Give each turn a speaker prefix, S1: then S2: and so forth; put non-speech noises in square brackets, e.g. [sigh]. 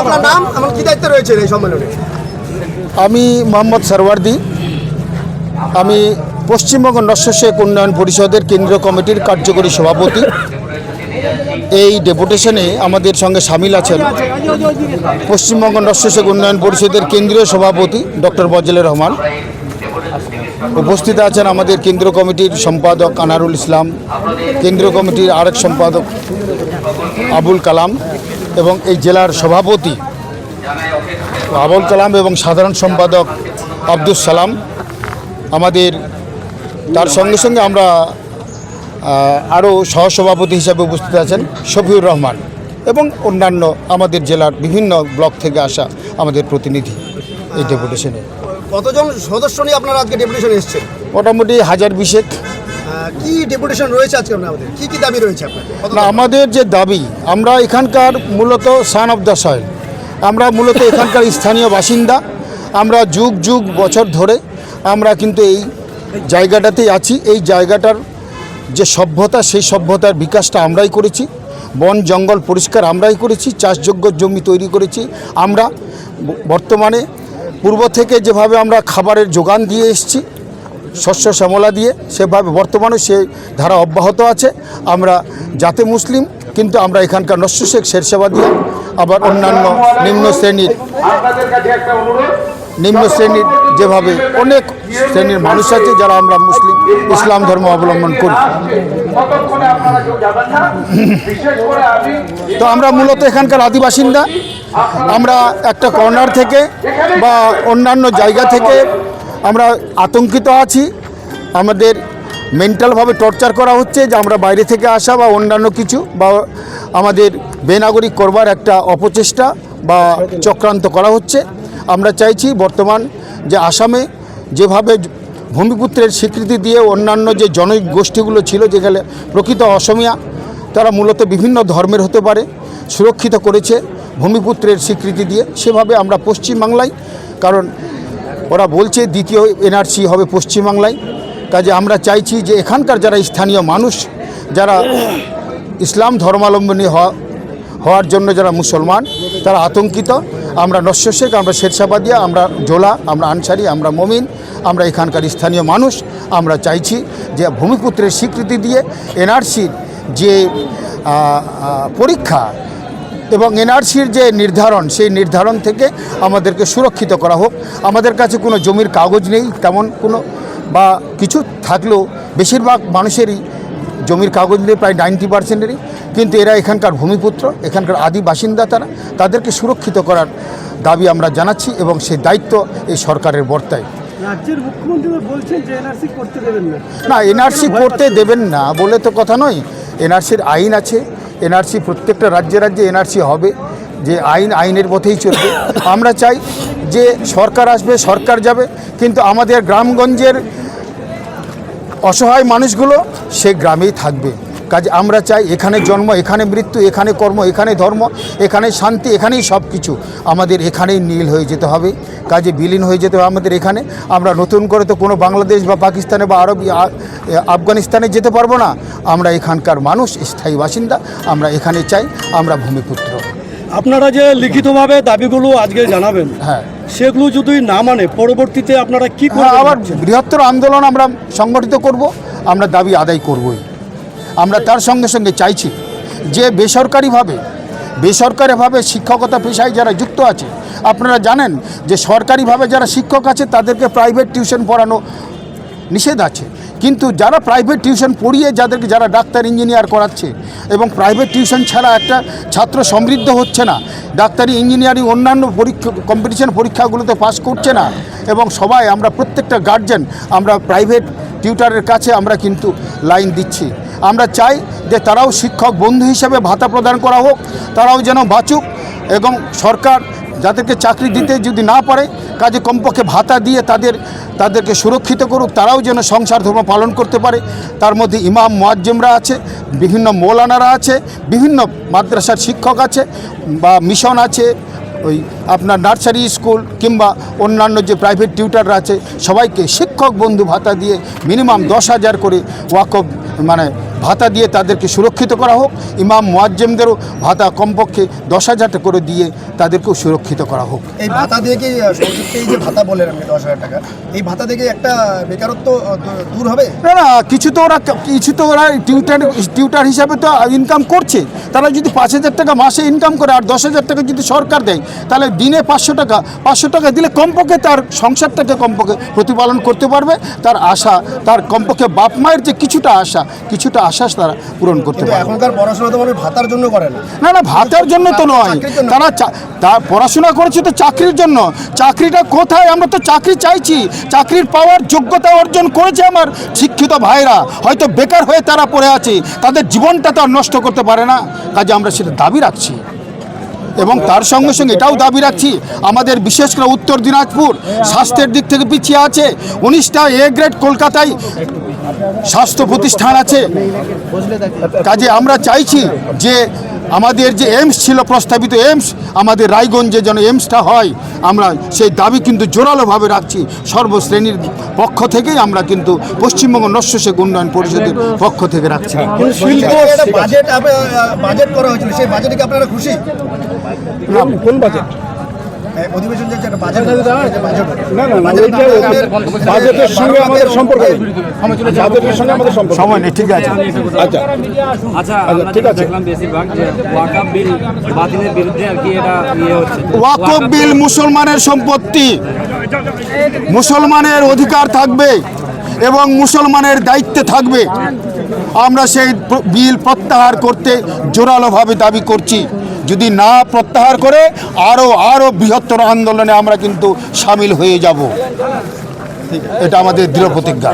S1: আপনার নাম? কি দায়িত্ব রয়েছে এই সম্মেলনে?
S2: আমি মোহাম্মদ সরওয়ার্দি। আমি পশ্চিমবঙ্গ নস্য শেখ উন্নয়ন পরিষদের কেন্দ্রীয় কমিটির কার্যকরী সভাপতি। এই ডেপুটেশনে আমাদের সঙ্গে সামিল আছেন পশ্চিমবঙ্গ নস্য শেখ উন্নয়ন পরিষদের কেন্দ্রীয় সভাপতি ডক্টর বজলের রহমান। উপস্থিত আছেন আমাদের কেন্দ্রীয় কমিটির সম্পাদক আনারুল ইসলাম, কেন্দ্রীয় কমিটির আরেক সম্পাদক আবুল কালাম। এবং এই জেলার সভাপতি আবুল কালাম এবং সাধারণ সম্পাদক আব্দুল সালাম। আমাদের তার সঙ্গে সঙ্গে আমরা আরও সহসভাপতি হিসাবে উপস্থিত আছেন শফিউর রহমান এবং অন্যান্য আমাদের জেলার বিভিন্ন ব্লক থেকে আসা আমাদের প্রতিনিধি এই ডেপুটেশনে।
S1: কতজন সদস্য নিয়ে আপনারা আজকে ডেপুটেশন এসেছেন?
S2: মোটামুটি হাজার বিশেক।
S1: কি ডেপুটেশন রয়েছে আজকে আপনাদের? কি কি দাবি রয়েছে আপনাদের?
S2: আমাদের যে দাবি আমরা এখানকার মূলত সান অফ দ্য সয়েল আমরা মূলত এখানকার [laughs] স্থানীয় বাসিন্দা। আমরা যুগ যুগ বছর ধরে আমরা কিন্তু এই জায়গাটাতেই আছি। এই জায়গাটার যে সভ্যতা সেই সভ্যতার বিকাশটা আমরাই করেছি। বন জঙ্গল পরিষ্কার আমরাই করেছি। চাষযোগ্য জমি তৈরি করেছি। আমরা বর্তমানে পূর্ব থেকে যেভাবে আমরা খাবারের যোগান দিয়ে এসেছি শস্য শ্যামলা দিয়ে সেভাবে বর্তমানে সে ধারা অব্যাহত আছে। আমরা জাতে মুসলিম, কিন্তু আমরা এখানকার নস্য শেখ শেরসেবা দিয়ে আবার অন্যান্য নিম্ন শ্রেণির নিম্ন শ্রেণির যেভাবে অনেক শ্রেণির মানুষ আছে, যারা আমরা মুসলিম, ইসলাম ধর্ম অবলম্বন করি। তো আমরা মূলত এখানকার আদিবাসিন্দা। আমরা একটা কর্নার থেকে বা অন্যান্য জায়গা থেকে আমরা আতঙ্কিত আছি। আমাদের মেন্টালভাবে টর্চার করা হচ্ছে যে আমরা বাইরে থেকে আসা বা অন্যান্য কিছু বা আমাদের বেনাগরিক করবার একটা অপচেষ্টা বা চক্রান্ত করা হচ্ছে। আমরা চাইছি বর্তমান যে আসামে যেভাবে ভূমিপুত্রের স্বীকৃতি দিয়ে অন্যান্য যে জনগোষ্ঠীগুলো ছিল, যেখানে প্রকৃত অসমিয়া, তারা মূলত বিভিন্ন ধর্মের হতে পারে, সুরক্ষিত করেছে, ভূমিপুত্রের স্বীকৃতি দিয়ে। সেভাবে আমরা পশ্চিমবাংলায়, কারণ ওরা বলছে দ্বিতীয় এনআরসি হবে পশ্চিমবাংলায়। কাজে আমরা চাইছি যে এখানকার যারা স্থানীয় মানুষ, যারা ইসলাম ধর্মাবলম্বী হওয়া, হওয়ার জন্য যারা মুসলমান, তারা আতঙ্কিত। আমরা নস্য শেখ, আমরা শেরশাবাদিয়া, আমরা জোলা, আমরা আনসারি, আমরা মমিন, আমরা এখানকার স্থানীয় মানুষ। আমরা চাইছি যে ভূমিপুত্রের স্বীকৃতি দিয়ে এনআরসির যে পরীক্ষা এবং এনআরসির যে নির্ধারণ সেই নির্ধারণ থেকে আমাদেরকে সুরক্ষিত করা হোক। আমাদের কাছে কোনো জমির কাগজ নেই তেমন কোনো বা কিছু থাকলেও বেশিরভাগ মানুষেরই জমির কাগজ নেই প্রায় নাইনটি পার্সেন্টেরই। কিন্তু এরা এখানকার ভূমিপুত্র এখানকার আদি বাসিন্দা তারা। তাদেরকে সুরক্ষিত করার দাবি আমরা জানাচ্ছি এবং সেই দায়িত্ব এই সরকারের বর্তায়।
S3: রাজ্যের মুখ্যমন্ত্রী বলছেন যে এনআরসি করতে দেবেন না।
S2: না এনআরসি করতে দেবেন না বলে তো কথা নয়। এনআরসির আইন আছে এনআরসি, প্রত্যেকটা রাজ্যে রাজ্যে এনআরসি হবে, যে আইন, আইনের পথেই চলবে। আমরা চাই যে সরকার আসবে, সরকার যাবে, কিন্তু আমাদের গ্রামগঞ্জের অসহায় মানুষগুলো সে গ্রামেই থাকবে। কাজে আমরা চাই এখানে জন্ম এখানে মৃত্যু এখানে কর্ম এখানে ধর্ম এখানে শান্তি এখানেই সব কিছু আমাদের এখানেই নীল হয়ে যেতে হবে কাজে বিলীন হয়ে যেতে হবে আমাদের এখানে। আমরা নতুন করে তো কোনো বাংলাদেশ বা পাকিস্তানে বা আরব আফগানিস্তানে যেতে পারব না। আমরা এখানকার মানুষ স্থায়ী বাসিন্দা আমরা এখানে চাই আমরা ভূমিপুত্র।
S3: আপনারা যে লিখিতভাবে দাবিগুলো আজকে জানাবেন
S2: হ্যাঁ।
S3: সেগুলো যদি না মানে পরবর্তীতে আপনারা কি
S2: হ্যাঁ, আবার বৃহত্তর আন্দোলন আমরা সংগঠিত করব আমরা দাবি আদায় করবই। আমরা তার সঙ্গে সঙ্গে চাইছি যে বেসরকারিভাবে বেসরকারিভাবে শিক্ষকতা পেশায় যারা যুক্ত আছে, আপনারা জানেন যে সরকারিভাবে যারা শিক্ষক আছে, তাদেরকে প্রাইভেট টিউশন পড়ানো নিষেধ আছে। কিন্তু যারা প্রাইভেট টিউশন পড়িয়ে যাদেরকে যারা ডাক্তার ইঞ্জিনিয়ার করাচ্ছে এবং প্রাইভেট টিউশন ছাড়া একটা ছাত্র সমৃদ্ধ হচ্ছে না, ডাক্তারি ইঞ্জিনিয়ারিং অন্যান্য পরীক্ষা কম্পিটিশন পরীক্ষাগুলোতে পাস করছে না এবং সবাই আমরা প্রত্যেকটা গার্জেন আমরা প্রাইভেট টিউটারের কাছে আমরা কিন্তু লাইন দিচ্ছি। আমরা চাই যে তারাও শিক্ষক বন্ধু হিসেবে ভাতা প্রদান করা হোক, তারাও যেন বাঁচুক এবং সরকার যাদেরকে চাকরি দিতে যদি না পারে, কাজে কমপক্ষে ভাতা দিয়ে তাদের, তাদেরকে সুরক্ষিত করুক, তারাও যেন সংসার ধর্ম পালন করতে পারে। তার মধ্যে ইমাম, মোয়াজ্জেমরা আছে, বিভিন্ন মৌলানারা আছে, বিভিন্ন মাদ্রাসার শিক্ষক আছে বা মিশন আছে, ওই আপনার নার্সারি স্কুল কিংবা অন্যান্য যে প্রাইভেট টিউটাররা আছে, সবাইকে শিক্ষক বন্ধু ভাতা দিয়ে মিনিমাম দশ হাজার করে ওয়াকফ মানে ভাতা দিয়ে তাদেরকে সুরক্ষিত করা হোক। ইমাম মোয়াজ্জেমদেরও ভাতা কমপক্ষে দশ হাজার টাকা করে দিয়ে তাদেরকেও সুরক্ষিত করা হোক।
S1: এই ভাতা দিয়ে কি এই যে ভাতা বললেন আপনি দশ হাজার টাকা এই ভাতা থেকে একটা বেকারত্ব দূর হবে?
S2: না না কিছু তো ওরা কিছু তো ওরা টিউটার টিউটার হিসাবে তো ইনকাম করছে। তারা যদি পাঁচ হাজার টাকা মাসে ইনকাম করে আর দশ হাজার টাকা যদি সরকার দেয় তাহলে দিনে পাঁচশো টাকা পাঁচশো টাকা দিলে কমপক্ষে তার সংসারটাকে কমপক্ষে প্রতিপালন করতে পারবে। তার আশা তার কমপক্ষে বাপ মায়ের যে কিছুটা আশা কিছুটা আশ্বাস তারা পূরণ করতে পারবে
S1: এখনকার পড়াশোনা তো ভাতার জন্য করে না।
S2: না না ভাতার জন্য তো নয়। তারা তা পড়াশোনা করেছে তো চাকরির জন্য। চাকরিটা কোথায়? আমরা তো চাকরি চাইছি। চাকরির পাওয়ার যোগ্যতা অর্জন করেছে আমার শিক্ষিত ভাইরা। হয়তো বেকার হয়ে তারা পড়ে আছে। তাদের জীবনটা তো আর নষ্ট করতে পারে না। কাজে আমরা সেটা দাবি রাখছি। এবং তার সঙ্গে সঙ্গে এটাও দাবি রাখছি। আমাদের বিশেষ করে উত্তর দিনাজপুর স্বাস্থ্যের দিক থেকে পিছিয়ে আছে। উনিশটা এ গ্রেড কলকাতায় স্বাস্থ্য প্রতিষ্ঠান আছে। কাজে আমরা চাইছি যে আমাদের যে এইমস ছিল প্রস্তাবিত এইমস আমাদের রায়গঞ্জে যেন এইমসটা হয় আমরা সেই দাবি কিন্তু জোরালোভাবে রাখছি। সর্বশ্রেণীর পক্ষ থেকেই আমরা কিন্তু পশ্চিমবঙ্গ নস্যশেখ উন্নয়ন পরিষদের পক্ষ থেকে রাখছি।
S1: বাজেট বাজেট করা হয়েছিল সেই বাজেটে আপনারা খুশি?
S3: কোন বাজেট
S1: অধিবেশন যে একটা বাজেট বাজেট
S3: না না না বাজেটের সঙ্গে আমাদের সম্পর্ক বাজেটের সঙ্গে আমাদের সম্পর্ক
S2: সময় নেই ঠিক আছে।
S3: আচ্ছা।
S4: আচ্ছা
S3: ঠিক আছে।
S4: দেখলাম বেশিরভাগ যে ওয়াকাপ বিল বাতিলের বিরুদ্ধে আর কি এটা ইয়ে হচ্ছে।
S2: ওয়াকফ বিল মুসলমানের সম্পত্তি। মুসলমানের অধিকার থাকবে এবং মুসলমানের দায়িত্বে থাকবে। আমরা সেই বিল প্রত্যাহার করতে জোরালোভাবে দাবি করছি। যদি না প্রত্যাহার করে আরও আরও বৃহত্তর আন্দোলনে আমরা কিন্তু সামিল হয়ে যাব। এটা আমাদের দৃঢ় প্রতিজ্ঞা।